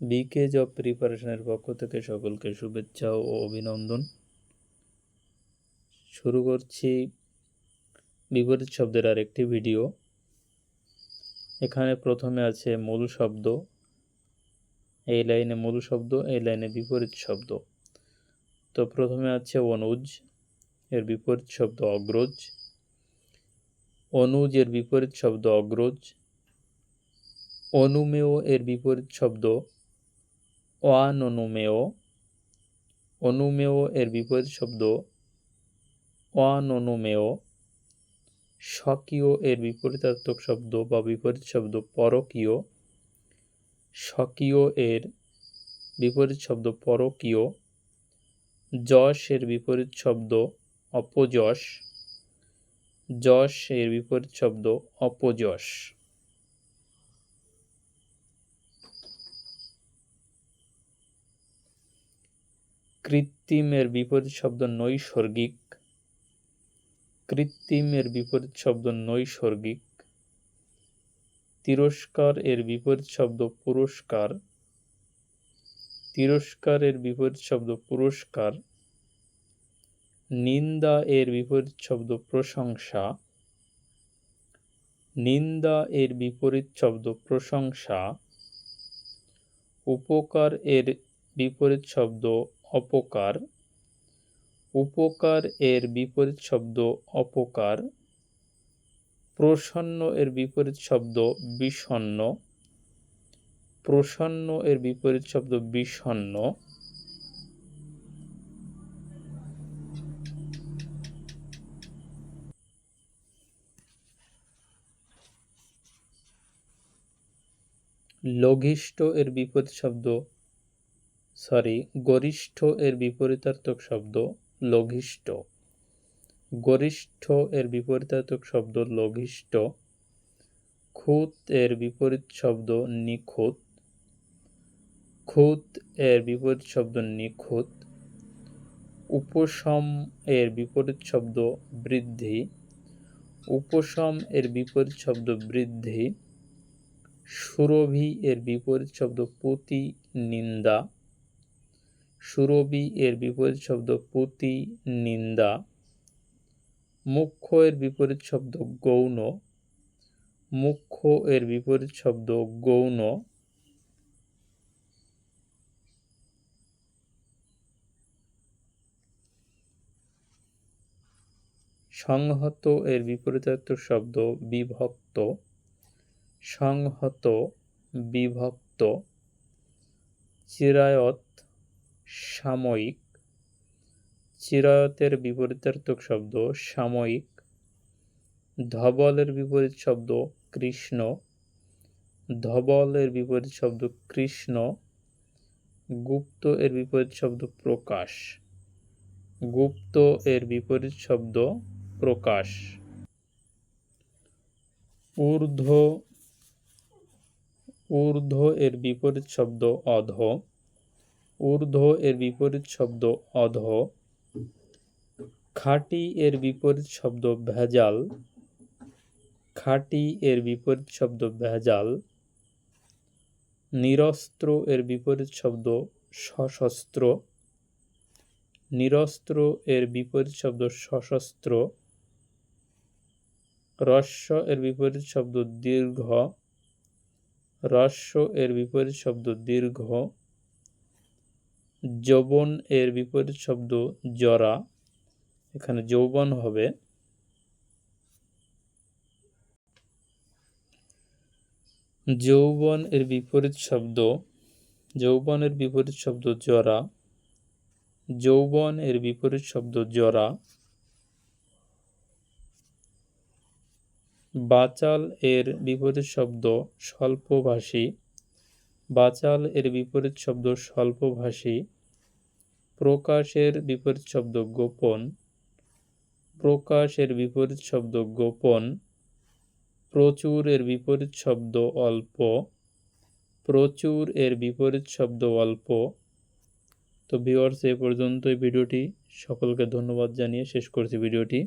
বিকে job প্রিপারেশনের পক্ষ থেকে সকলকে শুভেচ্ছা ও অভিনন্দন। শুরু করছি বিপরীত শব্দের আর একটি ভিডিও। এখানে প্রথমে আছে মূল শব্দ, এই লাইনে মূল শব্দ, এই লাইনে বিপরীত শব্দ। তো প্রথমে আছে অনুজ, এর বিপরীত শব্দ অগ্রজ। অনুজ এর বিপরীত শব্দ অগ্রজ। অনুমেয় এর বিপরীত শব্দ অয়াননুমেয় অনুমেয় এর বিপরীত শব্দ অয়াননুমেয় স্বকীয় এর বিপরীতার্থক শব্দ বা বিপরীত শব্দ পরকীয়, স্বকীয় এর বিপরীত শব্দ পরকীয়, যশ এর বিপরীত শব্দ অপযশ, যশ এর বিপরীত শব্দ অপযশ। কৃত্রিমের বিপরীত শব্দ নৈসর্গিক কৃত্রিমের বিপরীত শব্দ নৈসর্গিক তিরস্কার এর বিপরীত শব্দ পুরস্কার। তিরস্কারের বিপরীত শব্দ পুরস্কার। নিন্দা এর বিপরীত শব্দ প্রশংসা। নিন্দা এর বিপরীত শব্দ প্রশংসা। উপকার এর বিপরীত শব্দ অপকার। উপকার এর বিপরীত শব্দ অপকার। প্রসন্ন এর বিপরীত শব্দ বিষণ্ন। প্রসন্ন এর বিপরীত শব্দ বিষণ্ন। লঘিষ্ঠ এর বিপরীত শব্দ সরি, গরিষ্ঠ এর বিপরীতার্থক শব্দ লঘিষ্ঠ। গরিষ্ঠ এর বিপরীতার্থক শব্দ লঘিষ্ঠ। খুত এর বিপরীত শব্দ নিখুঁত। খুত এর বিপরীত শব্দ নিখুঁত। উপশম এর বিপরীত শব্দ বৃদ্ধি। উপশম এর বিপরীত শব্দ বৃদ্ধি। সুরভি এর বিপরীত শব্দ পুতি নিন্দা সুরভি এর বিপরীত শব্দ পুতি নিন্দা। মুখ্য এর বিপরীত শব্দ গৌণ। মুখ্য এর বিপরীত শব্দ গৌণ। সংহত এর বিপরীতার্থক শব্দ বিভক্ত। সংহত, বিভক্ত। চিরায়ত সাময়িক। চিরায়তের বিপরীতার্থক শব্দ সাময়িক। ধবলের বিপরীত শব্দ কৃষ্ণ। ধবলের বিপরীত শব্দ কৃষ্ণ। গুপ্ত এর বিপরীত শব্দ প্রকাশ। গুপ্ত এর বিপরীত শব্দ প্রকাশ। ঊর্ধ্ব ঊর্ধ্ব এর বিপরীত শব্দ অধ ঊর্ধ্ব এর বিপরীত শব্দ অধ, খাঁটি এর বিপরীত শব্দ ভেজাল, খাঁটি এর বিপরীত শব্দ ভেজাল, নিরস্ত্র এর বিপরীত শব্দ সশস্ত্র, নিরস্ত্র এর বিপরীত শব্দ সশস্ত্র, রস্য এর বিপরীত শব্দ দীর্ঘ, রস্য এর বিপরীত শব্দ দীর্ঘ যৌবন এর বিপরীত শব্দ জরা। এখানে যৌবন হবে। যৌবন এর বিপরীত শব্দ যৌবনের বিপরীত শব্দ জরা। যৌবন এর বিপরীত শব্দ জরা। বাচাল এর বিপরীত শব্দ স্বল্পভাষী। বাচাল এর বিপরীত শব্দ স্বল্পভাষী। প্রকাশের বিপরীত শব্দ গোপন। প্রকাশের বিপরীত শব্দ গোপন। প্রচুর এর বিপরীত শব্দ অল্প। প্রচুর এর বিপরীত শব্দ অল্প। তো ভিওয়ার্স এ পর্যন্ত ভিডিওটি। সকলকে ধন্যবাদ জানিয়ে শেষ করছি ভিডিওটি।